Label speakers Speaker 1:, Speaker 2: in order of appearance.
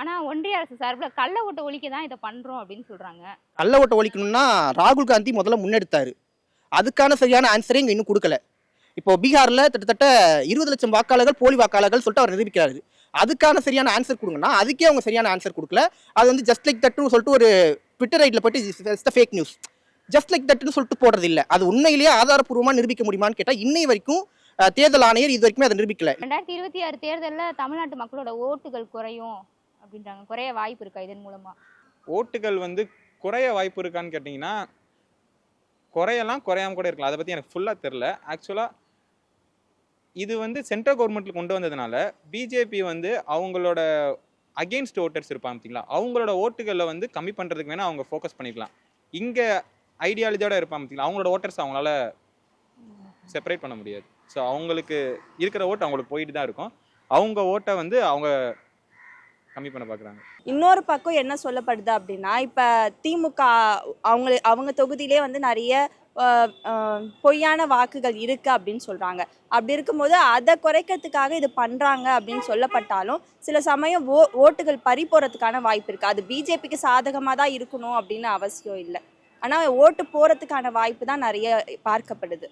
Speaker 1: ஆனா ஒன்றிய அரசு சார்பில் கள்ள ஓட்டை ஒழிக்க தான் இதை பண்றோம் அப்படின்னு சொல்றாங்க.
Speaker 2: கள்ள ஓட்டை ஒழிக்கணும்னா ராகுல் காந்தி முதல்ல முன்னெடுத்தாரு. அதுக்கான சரியான ஆன்சரே இங்கே இன்னும் கொடுக்கல. இப்போ பீகாரில் கிட்டத்தட்ட இருபது லட்சம் வாக்காளர்கள் போலி வாக்காளர்கள் சொல்லிட்டு அவர் நிரூபிக்கிறாரு. அதுக்கான சரியான ஆன்சர் கொடுங்கன்னா அதுக்கே அவங்க சரியான ஆன்சர் கொடுக்கல. அது வந்து ஜஸ்ட் லைக் தட்னு சொல்லிட்டு ஒரு ட்விட்டர் ரைட்டில் போயிட்டு ஃபேக் நியூஸ் ஜஸ்ட் லைக் தட்னு சொல்லிட்டு போடுறது இல்லை அது உண்மையிலேயே ஆதாரப்பூர்வமாக நிரூபிக்க முடியுமான்னு கேட்டால் இன்னை வரைக்கும் தேர்தல் ஆணையர் இது வரைக்குமே அதை நிரூபிக்கல.
Speaker 1: ரெண்டாயிரத்தி இருபத்தி ஆறு தேர்தலில் தமிழ்நாட்டு மக்களோட ஓட்டுகள் குறையும். அப்படின்றாங்க. குறைய வாய்ப்பு இருக்கா இதன் மூலமா?
Speaker 3: ஓட்டுகள் வந்து குறைய வாய்ப்பு இருக்கான்னு கேட்டிங்கன்னா குறையெல்லாம் குறையாம கூட இருக்கலாம். அதை பற்றி எனக்கு ஃபுல்லாக தெரில ஆக்சுவலாக இது வந்து சென்ட்ரல் கவர்மெண்ட்டில் கொண்டு வந்ததுனால பிஜேபி வந்து அவங்களோட அகெயின்ஸ்ட் ஓட்டர்ஸ் இருப்பாங்க பார்த்தீங்களா? அவங்களோட ஓட்டுகளை வந்து கம்மி பண்ணுறதுக்கு வேணால் அவங்க ஃபோக்கஸ் பண்ணிக்கலாம். இங்கே ஐடியாலஜியோட இருப்பாங்க பார்த்தீங்களா? அவங்களோட ஓட்டர்ஸ் அவங்களால செப்பரேட் பண்ண முடியாது. ஸோ அவங்களுக்கு இருக்கிற ஓட்டு அவங்களுக்கு போயிட்டு தான் இருக்கும். அவங்க ஓட்டை வந்து அவங்க கம்மி பண்ண பார்க்குறாங்க
Speaker 4: இன்னொரு பக்கம் என்ன சொல்லப்படுது அப்படின்னா இப்போ திமுக அவங்க அவங்க தொகுதியிலே வந்து நிறைய பொய்யான வாக்குகள் இருக்கு அப்படின்னு சொல்றாங்க. அப்படி இருக்கும்போது அதை குறைக்கிறதுக்காக இது பண்றாங்க அப்படின்னு சொல்லப்பட்டாலும் சில சமயம் ஓ ஓட்டுகள் பறி போறதுக்கான வாய்ப்பு இருக்கு. அது பிஜேபிக்கு சாதகமாக தான் இருக்கணும் அப்படின்னு அவசியம் இல்லை. ஆனால் ஓட்டு போறதுக்கான வாய்ப்பு தான் நிறைய பார்க்கப்படுது.